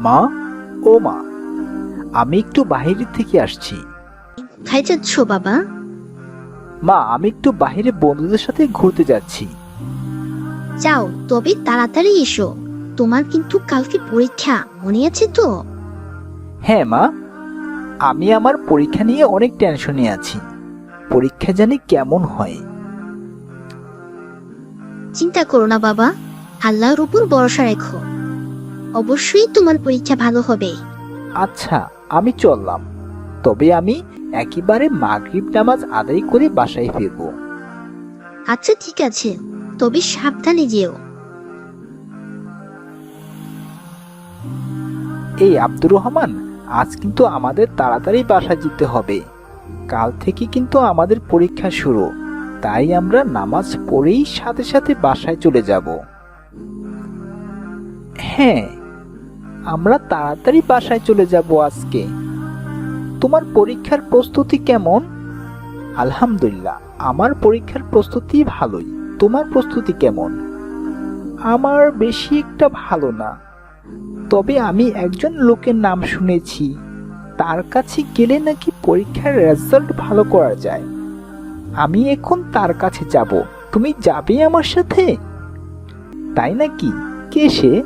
মা ও মা আমি একটু বাহিরের থেকে আসছি। খাই যাচ্ছ বাবা। মা আমি একটু বাহিরে বন্ধুদের সাথে ঘুরতে যাচ্ছি। যাও তবে তাড়াতাড়ি এসো। তোমার কিন্তু কালকে পরীক্ষা মনে আছে তো? হ্যাঁ মা আমি আমার পরীক্ষা নিয়ে অনেক টেনশনে আছি। পরীক্ষা জানি কেমন হয়। চিন্তা করো না বাবা। আল্লাহর উপর ভরসা রেখো। অবশ্যই তোমার পরীক্ষা ভালো হবে। আচ্ছা আমি চললাম। তবে আমি একেবারে মাগরিব নামাজ আদায় করে বাসায় ফিরব। আচ্ছা ঠিক আছে। তবে সাবধানে যেও। এই আব্দুর রহমান আজ কিন্তু আমাদের তাড়াতাড়ি বাসায় যেতে হবে। কাল থেকে কিন্তু আমাদের পরীক্ষা শুরু। তাই আমরা নামাজ পড়েই সাথে সাথে বাসায় চলে যাব। হ্যাঁ আমরা তাড়াতাড়ি বাসায় চলে যাব আজকে। তোমার পরীক্ষার প্রস্তুতি কেমন? আলহামদুলিল্লাহ, আমার পরীক্ষার প্রস্তুতি ভালোই। তোমার প্রস্তুতি কেমন? আমার বেশি একটা ভালো না। তবে আমি একজন লোকের নাম শুনেছি, তার কাছে গেলে নাকি পরীক্ষার রেজাল্ট ভালো করা যায়। আমি এখন তার কাছে যাব। তুমি যাবে আমার সাথে? তাই নাকি? কে সে?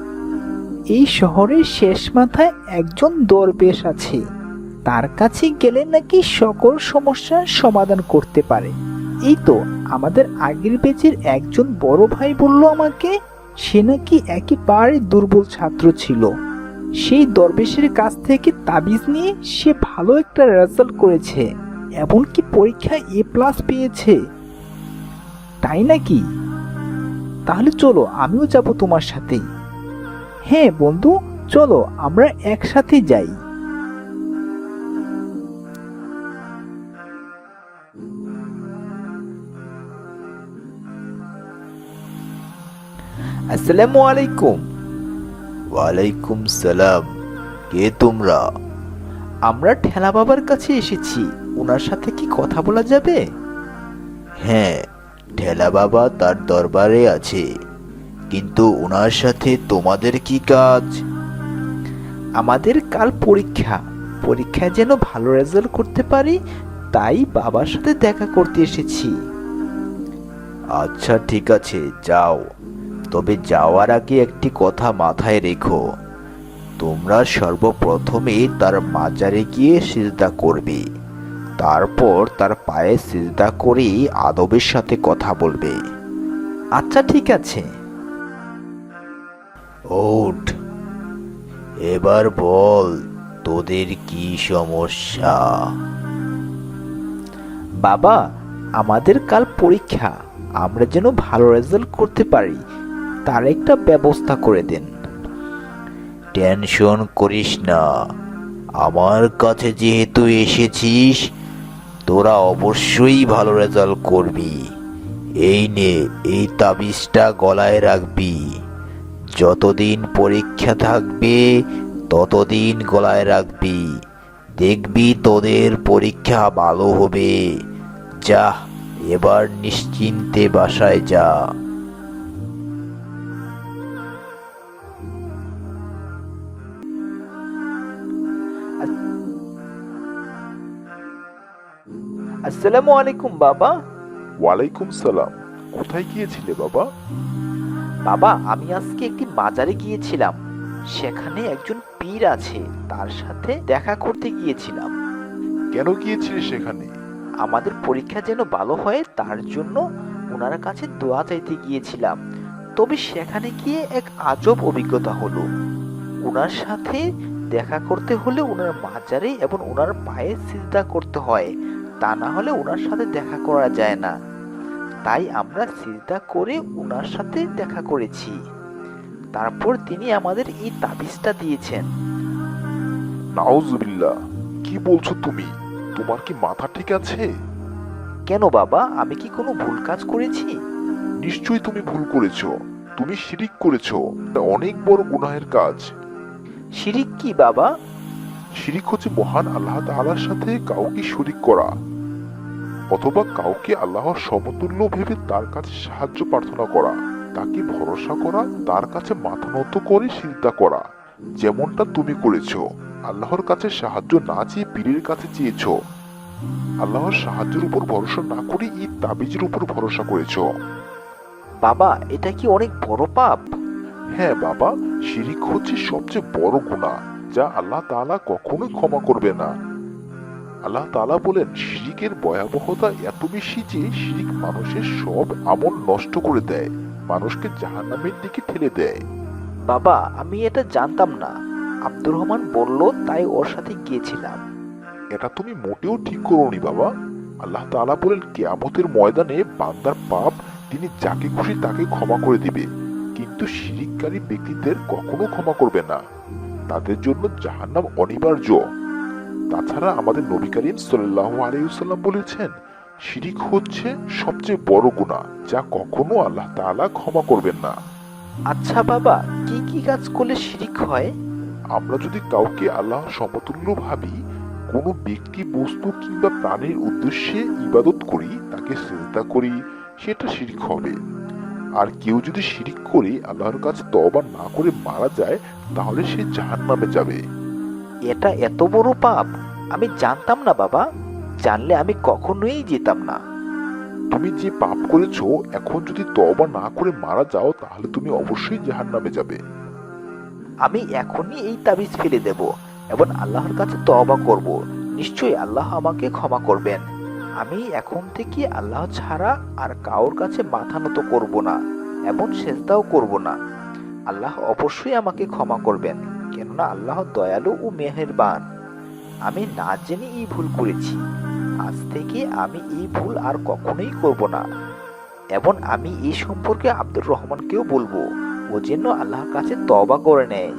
এই শহরের শেষ মাথায় একজন দরবেশ আছে। তার কাছে গেলে নাকি সকল সমস্যার সমাধান করতে পারে। এই তো, আমাদের আগের বেচের একজন বড় ভাই বলল আমাকে, সে নাকি একেবারে দুর্বল ছাত্র ছিল। সেই দরবেশের কাছ থেকে তাবিজ নিয়ে সে ভালো একটা রেজাল্ট করেছে। এমনকি পরীক্ষায় এ প্লাস পেয়েছে। তাই নাকি? তাহলে চলো আমিও যাব তোমার সাথে। হ্যাঁ বন্ধু চলো আমরা একসাথে যাই। আসসালামু আলাইকুম। ওয়ালাইকুম সালাম। কে তোমরা? আমরা ঠেলা বাবার কাছে এসেছি। ওনার সাথে কি কথা বলা যাবে? হ্যাঁ ঠেলা বাবা তার দরবারে আছে। কিন্তু ওনার সাথে তোমাদের কি কাজ? আমাদের কাল পরীক্ষা। পরীক্ষায় যেন ভালো রেজাল্ট করতে পারি, তাই বাবার সাথে দেখা করতে এসেছি। আচ্ছা ঠিক আছে, যাও। তবে যাওয়ার আগে একটি কথা মাথায় রেখো। তোমরা সর্বপ্রথমে তার মাজারে গিয়ে সিজদা করবে। তারপর তার পায়ে সিজদা করে আদবের সাথে কথা বলবে। আচ্ছা ঠিক আছে। ওঠ। এবার বল তোদের কি সমস্যা? বাবা আমাদের কাল পরীক্ষা। আমরা যেন ভালো রেজাল্ট করতে পারি তার একটা ব্যবস্থা করে দেন। টেনশন করিস না। আমার কাছে যেহেতু এসেছিস তোরা অবশ্যই ভালো রেজাল্ট করবি। এই নে, এই তাবিজটা গলায় রাখবি। যতদিন পরীক্ষা থাকবে, ততদিন গলায় রাখবি। দেখবি তোদের পরীক্ষা ভালো হবে। যা, এবার নিশ্চিন্তে বাসায় যা। আসসালামু আলাইকুম বাবা। ওয়ালাইকুম সালাম। কোথায় গিয়েছিলে বাবা? বাবা আমি আজকে একটি মাজারে গিয়েছিলাম। সেখানে একজন পীর আছে তার সাথে দেখা করতে গিয়েছিলাম। কেন গিয়েছিলে সেখানে? আমাদের পরীক্ষা যেন ভালো হয় তার জন্য ওনার কাছে দোয়া চাইতে গিয়েছিলাম। তবে সেখানে গিয়ে এক আজব অভিজ্ঞতা হলো। ওনার সাথে দেখা করতে হলে ওনার মাজারে এবং ওনার পায়ে চিন্তা করতে হয়। তা না হলে ওনার সাথে দেখা করা যায় না। তাই আমরা চিন্তা করে ওনার সাথে দেখা করেছি। তারপর তিনি আমাদের এই তাবিজটা দিয়েছেন। নাউজুবিল্লাহ কি বলছো তুমি? তোমার কি মাথা ঠিক আছে? কেন বাবা আমি কি কোনো ভুল কাজ করেছি? নিশ্চয়ই তুমি ভুল করেছ। তুমি শিরিক করেছ। অনেক বড় গুনাহের কাজ। শিরিক কি বাবা? শিরিক হচ্ছে মহান আল্লাহ তাআলার সাথে কাউকে শরিক করা অথবা কাউকে আল্লাহর সমতুল্য ভেবে তার কাছে সাহায্য প্রার্থনা করা তাকে ভরসা করা তার কাছে মাথা নত করে চিন্তা করা যেমনটা তুমি করেছ। আল্লাহর কাছে সাহায্য না চেয়ে পীরের কাছে চেয়েছো। আল্লাহর সাহায্যের উপর ভরসা না করে এই তাবিজের উপর ভরসা করেছ। বাবা এটা কি অনেক বড় পাপ? হ্যাঁ বাবা শিরিক হচ্ছে সবচেয়ে বড় গুনাহ। যা আল্লাহ তাআলা কখনোই ক্ষমা করবে না। আল্লাহ তাআলা বলেন শিরিকের ভয়াবহতা এত বেশি যে শিরিক মানুষের সব আমল নষ্ট করে দেয় মানুষকে জাহান্নামের দিকে ঠেলে দেয়। বাবা আমি এটা জানতাম না। আব্দুর রহমান বলল তাই ওর সাথে গিয়েছিলাম। এটা তুমি মোটেও ঠিক করোনি বাবা। আল্লাহ তাআলা বলেন কেয়ামতের ময়দানে বান্দার পাপ তিনি যাকে খুশি তাকে ক্ষমা করে দিবে। কিন্তু শিরিককারী ব্যক্তিদের কখনো ক্ষমা করবে না। তাদের জন্য জাহান্নাম অনিবার্য। তাছাড়া আমাদের নবী করিম সাল্লাল্লাহু আলাইহি ওয়াসাল্লাম বলেছেন শিরিক হচ্ছে সবচেয়ে বড় গুণা যা কখনো আল্লাহ তাআলা ক্ষমা করবেন না। আচ্ছা বাবা কি কি কাজ করলে শিরিক হয়? আমরা যদি কাউকে আল্লাহ সমতুল্য ভাবি কোনো ব্যক্তি বস্তু কিংবা প্রাণীর উদ্দেশ্যে ইবাদত করি তাকে চিন্তা করি সেটা শিরিক হবে। আর কেউ যদি শিরিক করে আল্লাহর কাছে তওবা না করে মারা যায় তাহলে সে জাহান্নামে যাবে। এটা এত বড় পাপ? আমি জানতাম না বাবা। জানলে আমি কখনোই যেতাম না। তুমি যে পাপ করেছ এখন যদি তওবা না করে মারা যাও তাহলে তুমি অবশ্যই জাহান্নামে যাবে। আমি এখনই এই তাবিজ ফেলে দেব এবং আল্লাহর কাছে তওবা করব। নিশ্চয়ই আল্লাহ আমাকে ক্ষমা করবেন। আমি এখন থেকে আল্লাহ ছাড়া আর কাউর কাছে মাথা নত করব না এবং সেজদাও করব না। আল্লাহ অবশ্যই আমাকে ক্ষমা করবেন, কেননা আল্লাহ দয়ালু ও মেহেরবান। আমি না জেনে এই ভুল করেছি, আজ থেকে আমি এই ভুল আর কখনোই করব না। এবং আমি এই সম্পর্কে আব্দুর রহমানকেও বলব, ও যেন আল্লাহর কাছে তবা করে নেয়।